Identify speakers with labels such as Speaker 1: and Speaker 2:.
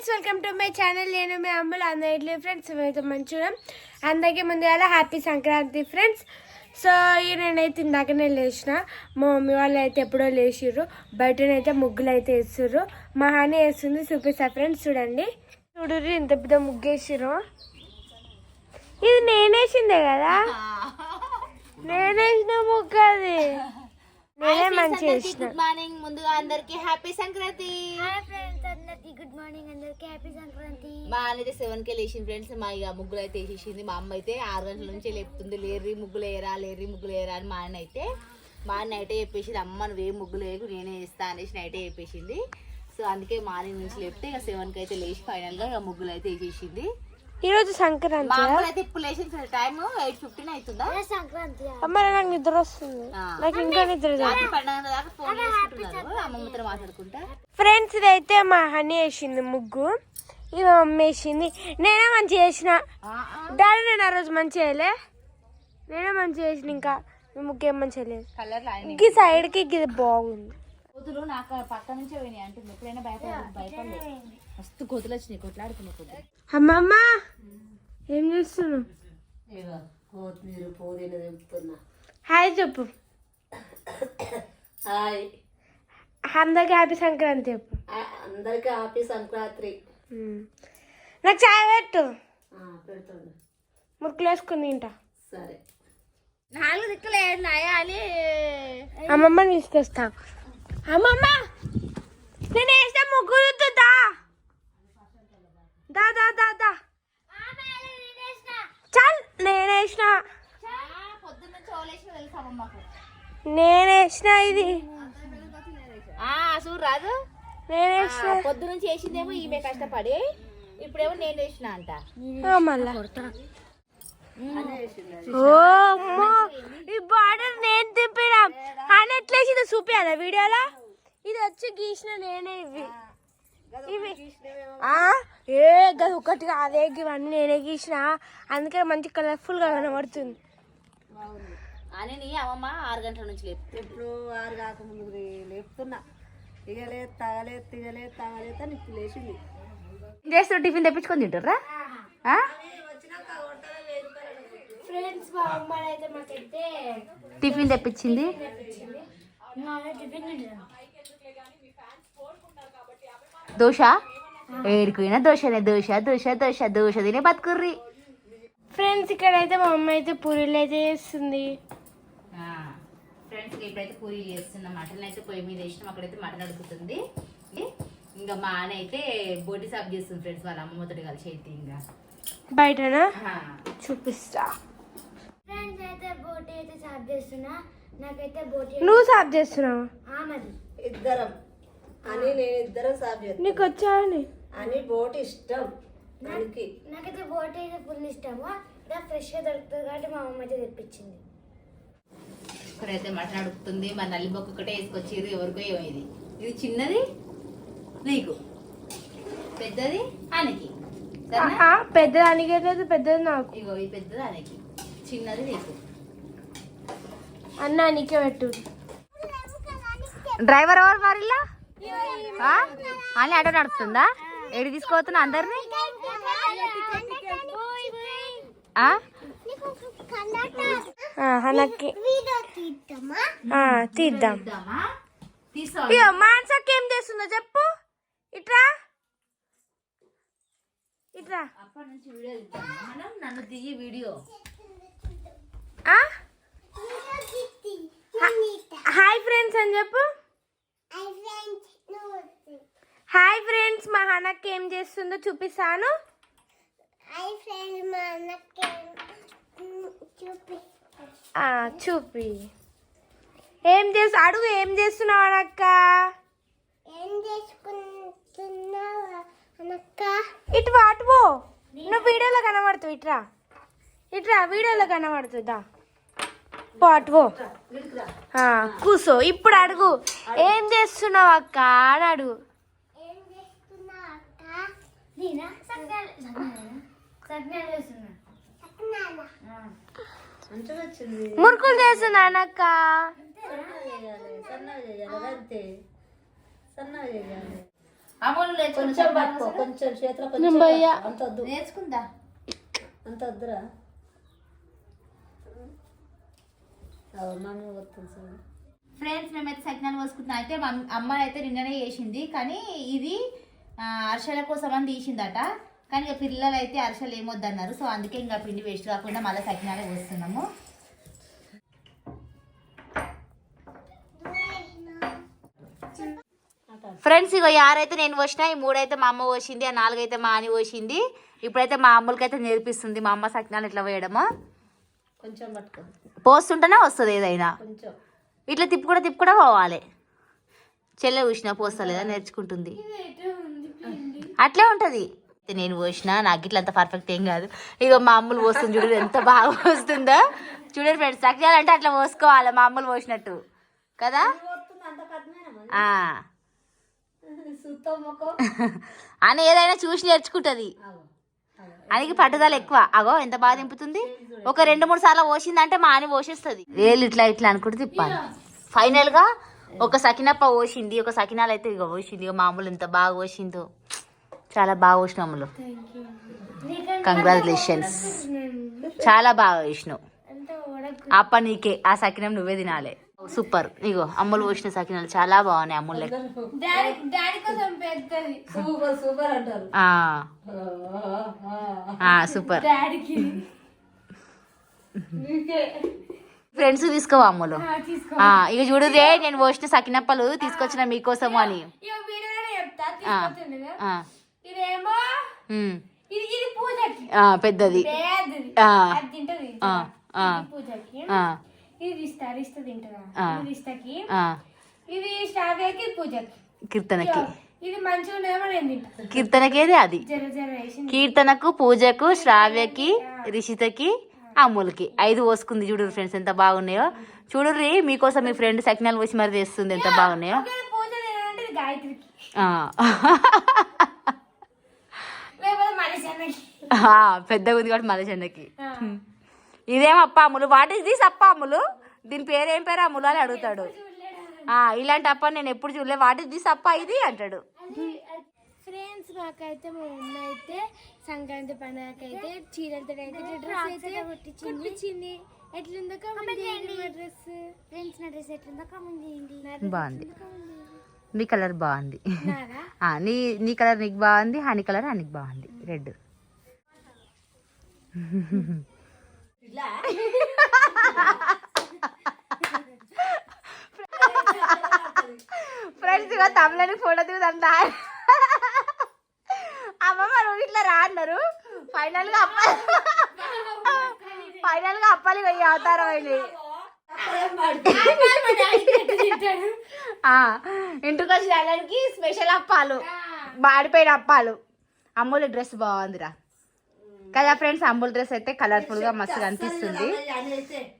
Speaker 1: Friends welcome to my channel. నేను మీ అమ్ములు అందరి ఫ్రెండ్స్ అయితే మంచిగా అందరికీ ముందుగా హ్యాపీ సంక్రాంతి ఫ్రెండ్స్. సో ఈ నేనైతే ఇందాకనే లేచిన. మా మమ్మీ వాళ్ళు అయితే ఎప్పుడో లేచిర్రు. బయటనైతే ముగ్గులు అయితే వేస్తుర్రు మా హాని వేస్తుంది చూపిస్తా ఫ్రెండ్స్ చూడండి. చూడుర్రి ఇంత పెద్ద ముగ్గు వేసిర్రు. ఇది నేనేసిందే కదా? నేనేసిన ముగ్గు అది. నేనే మంచి వేసిన.
Speaker 2: గుడ్ మార్నింగ్ ముందుగా అందరికి హ్యాపీ సంక్రాంతి.
Speaker 3: గుడ్ మార్నింగ్ అందరికి హ్యాపీ సంక్రాంతి.
Speaker 2: మా అనేది సెవెన్ కే లేచింది ఫ్రెండ్స్ మా ఇక ముగ్గులు అయితే వేసేసింది. మా అమ్మ అయితే ఆరు గంటల నుంచి లేపుతుంది లేర్రి ముగ్గులు వేయరా లేర్రి ముగ్గులు వేయరా అని మా ఆయన అయితే మా ఆయన నైటే చెప్పేసింది అమ్మ నువ్వేం ముగ్గులు వేయకు నేనే వేస్తా అనేసి నైటే చెప్పేసింది. సో అందుకే మార్నింగ్ నుంచి లేపితే ఇక సెవెన్కి అయితే లేచి ఫైనల్గా ఇక ముగ్గులు అయితే వేసేసింది.
Speaker 1: ఈరోజు
Speaker 2: మా
Speaker 1: సంక్రాంతి
Speaker 2: ఇప్పుడు లేచింది టైం ఎయిట్ ఫిఫ్టీన్ అవుతుందా?
Speaker 3: సంక్రాంతి
Speaker 1: అమ్మ నాకు నిద్ర వస్తుంది. నాకు ఇంకా నిద్ర
Speaker 2: మాట్లాడుకుంటా.
Speaker 1: ఫ్రెండ్స్ ఇదైతే మా హనీ వేసింది ముగ్గు. ఇది మా మమ్మీ వేసింది. నేనే మంచిగా చేసిన.
Speaker 2: ఆ, ఆ.
Speaker 1: డాడీ నేను ఆ రోజు మంచిగా చేయలే. నేనే మంచిగా చేసిన ఇంకా. ముగ్గు ఏం మంచిగా లేదు
Speaker 2: కలర్లు ఆయన
Speaker 1: ఈ సైడ్కి ఇది బాగుంది.
Speaker 2: నాకు పక్క నుంచే పోయినాయి అంటే ఎప్పుడైనా భయపడ భయపడలేదు. మస్తు కోతులు వచ్చినాయి కొట్లాడుకున్నాయి కోతులు
Speaker 1: అమ్మమ్మ! ఏం చేస్తున్నావు
Speaker 4: కొత్తిమీర పుదీనా తెంపుతున్నా
Speaker 1: హాయ్ చెప్పు.
Speaker 4: హాయ్.
Speaker 1: అందరికి హ్యాపీ సంక్రాంతి చెప్పు.
Speaker 4: అందరికీ హ్యాపీ సంక్రాంతి.
Speaker 1: నాకు చాయ్ పెట్టు.
Speaker 4: ఆ, పెడుతుండు
Speaker 1: ముక్కులు వేసుకుని తింటా.
Speaker 4: సరే.
Speaker 2: నాలుగు దిక్కులు నాయాలి
Speaker 1: అమ్మమ్మని తీసుకొస్తా. అమ్మమ్మ! నేను వేసిన ముగ్గురు దా దా దా దా. చల్ నేను వేసిన
Speaker 2: పొద్దున్న చోలేసి తెలుసా మాకు
Speaker 1: నేను వేసిన ఇది
Speaker 2: చూడు రాదు
Speaker 1: నేను వేసిన
Speaker 2: పొద్దు నుంచి వేసిందేమో ఈమె కష్టపడి ఇప్పుడేమో నేను వేసిన అంట
Speaker 1: మళ్ళా. ఓ అమ్మో. ఈ బార్డర్ నేను తిప్పినా. అని ఎట్లేసిందో చూపించాలా వీడియోలో? ఇది వచ్చి గీసిన నేనే ఇవి. ఇవి ఆ, ఏ గది ఒకటి అదే ఇవన్నీ నేనే గీసిన. అందుకే మంచి కలర్ఫుల్గా కనబడుతుంది.
Speaker 2: అని నీ అమ్మమ్మ ఆరు గంటల నుంచి లేపు
Speaker 4: ఇప్పుడు ఆరు కాకముందు లేపుతున్నా. ఇగలే తగలే తిగలే తగలే అని ఇప్పుడు లేచింది.
Speaker 2: చేస్తారు టిఫిన్ తెప్పించుకొని తింటారా
Speaker 3: ఫ్రెండ్స్ మా అమ్మ అయితే మాకైతే
Speaker 2: టిఫిన్ తెప్పించింది?
Speaker 3: టిఫిన్
Speaker 2: దోశ? ఏడిపోయినా దోశనే దోశ దోశ దోశ దోశ తినే బతుకుర్రి.
Speaker 1: ఫ్రెండ్స్ ఇక్కడైతే మా అమ్మ అయితే పూరీలు అయితే చేస్తుంది.
Speaker 2: ఫ్రెండ్స్ ఇప్పుడైతే పూరి చేస్తున్నాం మటన్ అయితే పొయ్యి మీద వేసినాం. అక్కడైతే మటన్ అడుగుతుంది. ఇంకా మా ఆయన అయితే బోటి సాఫ్ చేస్తుంది ఫ్రెండ్స్ వాళ్ళ అమ్మమ్మతో కలిసి అయితే ఇంకా.
Speaker 1: బయటనా. చూపిస్తా.
Speaker 3: ఫ్రెండ్స్ అయితే బోటి అయితే చేస్తున్నా. నాకైతే బోటి
Speaker 1: నువ్వు సాఫ్ చేస్తున్నావు?
Speaker 3: ఆమది.
Speaker 4: ఇద్దరం. అని నేను ఇద్దరం సాఫ్ చేస్తాను
Speaker 1: నీకు వచ్చా అని
Speaker 4: అని బోట్ ఇష్టం. దానికి
Speaker 3: నాకైతే బోటి అయితే ఫుల్ ఇష్టము. ఇలా ఫ్రెష్గా దొరుకుతుంది కాబట్టి మా అమ్మ అయితే తెప్పించింది.
Speaker 2: ఇక్కడైతే మటన్ అడుగుతుంది. మా నల్లి బొక్క ఒకటే వేసుకొచ్చేది. ఎవరికో ఏమో ఇది. ఇది చిన్నది? నీకు. పెద్దది? ఆనకి.
Speaker 1: పెద్దదానికి లేదు పెద్దది నాకు.
Speaker 2: ఇగో ఈ పెద్దది ఆనకి. చిన్నది నీకు.
Speaker 1: అన్న నీకే పెట్టు.
Speaker 2: డ్రైవర్ ఎవరు మరి ఇలా? అని ఆటో నడుపుతుందా? ఏడి తీసుకోవతున్నా అందరినీ? ఆ?
Speaker 1: నాకు తీద్దాం. మాన్సక్ ఏం చేస్తుందో చెప్పు. ఇట్రా. ఇట్రా.
Speaker 2: నన్ను వీడియో?
Speaker 1: హాయ్ ఫ్రెండ్స్ అని చెప్పు. హాయ్ ఫ్రెండ్స్ మా హనక్ ఏం చేస్తుందో చూపిస్తాను. ఆ, చూపి. ఏం చేస్తు అడుగు ఏం చేస్తున్నావు అనక్క
Speaker 3: ఏం చేసుకుంటున్నావు అనక్క
Speaker 1: ఇటు వా, అటు పో. నువ్వు వీడియోలో కనబడుతుంది ఇట్రా ఇట్రా వీడియోలో కనబడుతుందా పో అటు పో. ఆ, కూసో ఇప్పుడు అడుగు. ఏం చేస్తున్నావు అక్క అని అడుగు.
Speaker 3: నేనా? సగ్నాలు సగ్నాలు వేస్తున్నా
Speaker 4: మంచిగా వచ్చింది
Speaker 1: మురుకులు చేస్తున్నా అనక్క
Speaker 4: సన్నగా చేయాలి అంతే సన్నగా చేయాలి
Speaker 2: అమలు
Speaker 4: కొంచెం పట్టుకో కొంచెం చేతిలో కొంచెం. అంత వద్దు.
Speaker 2: నేర్చుకుందా?
Speaker 4: అంత వద్దురా. మమ్మీ వస్తుంది
Speaker 2: ఫ్రెండ్స్ మేమైతే సకినాలు పోసుకుంటున్నాం. అయితే మా అమ్మ అయితే నిన్ననే చేసింది. కానీ ఇది అరిసెల కోసం అని తీసిందట. కానీ ఇక పిల్లలు అయితే అరిసెలు ఏమొద్దన్నారు. సో అందుకే ఇంకా పిండి వేస్ట్ కాకుండా మళ్ళీ సకినాలే పోస్తున్నాము. ఫ్రెండ్స్ ఇగో ఆరైతే నేను పోసిన ఈ మూడైతే మా అమ్మ పోసింది ఆ నాలుగైతే మా అని పోసింది. ఇప్పుడైతే మా అమ్మలకైతే నేర్పిస్తుంది మా అమ్మ సకినాలు ఇట్లా వేయడము
Speaker 4: కొంచెం పట్టుకో.
Speaker 2: పోస్తుంటేనే వస్తుంది ఏదైనా.
Speaker 4: కొంచెం.
Speaker 2: ఇట్లా తిప్పు కూడా తిప్పు కూడా పోవాలి. చెల్లె చూసిన పోస్తలేదా నేర్చుకుంటుంది. అట్లే ఉంటుంది. నేను పోసిన నాకు ఇట్లా అంత పర్ఫెక్ట్ ఏం కాదు. ఇక మామూలు పోస్తుంది చూడండి ఎంత బాగా పోస్తుందో. చూడండి ఫ్రెండ్స్ సక్యాలంటే అట్లా పోసుకోవాలి మామూలు పోసినట్టు. కదా? అని ఏదైనా చూసి నేర్చుకుంటుంది.
Speaker 4: అందుకే
Speaker 2: అనికి పట్టుదల ఎక్కువ. అగో ఎంత బాగా దింపుతుంది? ఒక రెండు మూడు సార్లు పోసిందంటే మా అని పోషిస్తుంది వేలు ఇట్లా ఇట్లా అనుకుంటే తిప్పాలి. ఫైనల్గా ఒక సకినప్ప పోసింది ఒక సకినాలు అయితే ఇక పోసింది. ఇక మామూలు ఎంత బాగా పోసిందో. చాలా బాగా అమ్ములు కంగ్రాచులేషన్స్ చాలా బాగా వేసినావు
Speaker 1: ఓడకు
Speaker 2: అప్ప నీకే ఆ సకినం నువ్వే తినాలి. సూపర్. ఇగో అమ్ములు పోసిన సకినాలు చాలా బాగున్నాయి అమ్ములు
Speaker 4: సూపర్.
Speaker 2: ఫ్రెండ్స్ తీసుకోవా అమ్ములు ఇక చూడు రే నేను పోసిన సకినప్పలు తీసుకొచ్చిన మీకోసము అని.
Speaker 1: ఇదేమో? ఇది ఇది పూజకి
Speaker 2: ఆ, పెద్దది.
Speaker 1: పేదది
Speaker 2: ఆ,
Speaker 1: అది తింటది
Speaker 2: ఆ, ఆ,
Speaker 1: ఇది పూజకి
Speaker 2: ఆ,
Speaker 1: ఇది రిస్తా రిస్తా తింటదా?
Speaker 2: ఆ.
Speaker 1: ఇది రిస్తాకి
Speaker 2: ఆ,
Speaker 1: ఇది శ్రావ్యకి పూజకి
Speaker 2: కీర్తనకి.
Speaker 1: ఇది మంచిగా ఉండేమో నేను తింటా.
Speaker 2: కీర్తనకేది అది?
Speaker 1: జర జర వేసి
Speaker 2: కీర్తనకు పూజకు శ్రావ్యకి రిషితకి అమ్ములకి ఐదు పోసుకుంది చూడు ఫ్రెండ్స్ ఎంత బాగున్నాయో. చూడుర్రి మీకోసం మీ ఫ్రెండ్ సకినాలు పోసి మరి తెస్తుంది ఎంత బాగున్నాయో.
Speaker 1: గాయత్రికి
Speaker 2: ఆ.
Speaker 1: లేకపోతే మనిషి అన్నకి
Speaker 2: ఆ, పెద్దగా ఉంది కాబట్టి మళ్ళీ చెన్నకి ఇదేం అప్ప అమ్ములు? వాట్ ఈస్ దిస్ అప్ప అమ్ములు? దీని పేరు ఏం పేరు అమ్ములు అని అడుగుతాడు. ఆ, ఇలాంటి అప్ప నేను ఎప్పుడు చూడలే. వాట్ ఈస్ దిస్ అప్ప ఇది అంటాడు.
Speaker 1: ఫ్రెండ్స్ మాకైతే మా మమ్మీ అయితే సంక్రాంతి పండుగకి అయితే చీరలతో అయితే డ్రెస్ అయితే కుట్టించింది. ఎట్లుందో కామెంట్ చేయండి మా డ్రెస్.
Speaker 3: ఫ్రెండ్స్ నా డ్రెస్ ఎట్లుందో కామెంట్ చేయండి.
Speaker 2: బాగుంది. నీ కలర్ బాగుంది. నీ నీ కలర్ నీకు బాగుంది హనీ కలర్ హనీకి బాగుంది. రెడ్. ఫ్రెండ్స్ ఇక తమిళని ఫోటో దిగుదంతా అమ్మమ్మ నువ్వు ఇట్లా రా అన్నారు. ఫైనల్గా అప్ప ఫైనల్గా అప్పాలి వెయ్యి అవతారం అయినాయి ఇంటికి వచ్చిన వాళ్ళకి స్పెషల్ అప్పాలు. మాడిపోయిన అప్పాలు. అమ్ముల డ్రెస్ బాగుందిరా. కదా ఫ్రెండ్స్ అమ్ముల డ్రెస్ అయితే కలర్ఫుల్గా మస్తు కనిపిస్తుంది.
Speaker 4: అని అయితే